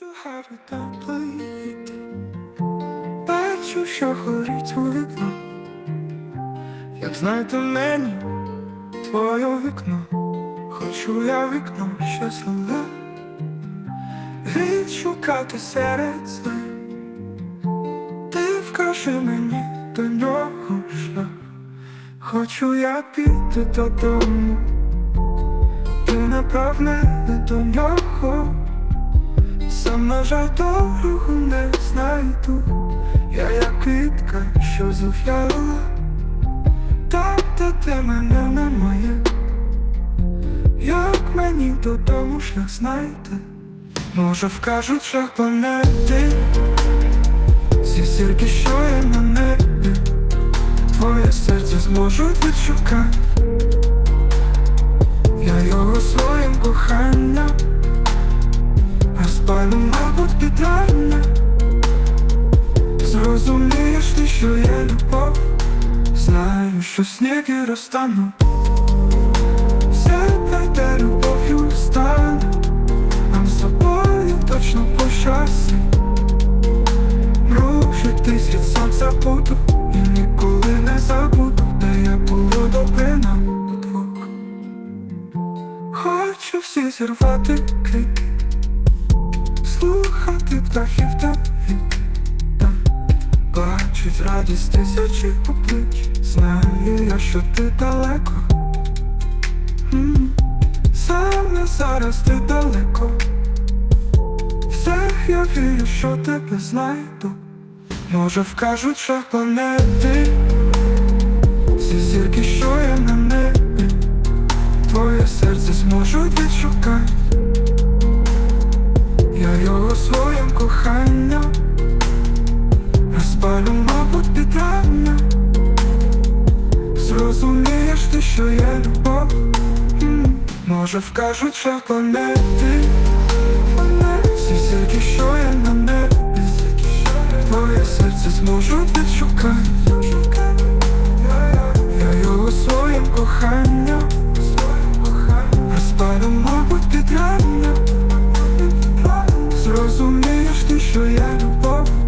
Бачу гари теплий, бачу, що горить у вікно. Як знайти мені твоє вікно, хочу я вікно щасливе. Відшукати серед Ти вкажи мені до нього шлях. Хочу я піти додому. Ти напевне не до нього Сам, на жаль, дорогу не знайду. Я як квітка, що зув'яла Там, де ти мене немає. Як мені додому шлях знайти? Може вкажуть шлях планети? Ці зірки, що є на небі? Твоє серце зможуть відшукати. Я його своїм коханням Розпалю, мабуть, під Зрозумієш ти, що є любов? Знаю, що сніги розтануть Все пройде любов'ю стане. Нам з собою точно пощастя Мружить тисяч сам забуду І ніколи не забуду, де я було добре нам удвох Хочу всі зірвати Слухати птахів та бачить радість тисячі облич Знаю я, що ти далеко. Саме зараз ти далеко. Все я вірю, що тебе знайду. Може вкажуть шлях планети. Всі зірки, що є на небі. Твоє серце зможуть відшукати. Я його своїм що є любов. Може вкажуть шлях планети. Всі зірки, що є на небі. Твоє серце зможуть відшукати. Я його своїм коханням. Розпалю, мабуть, під рання. Зрозумієш ти, що я любов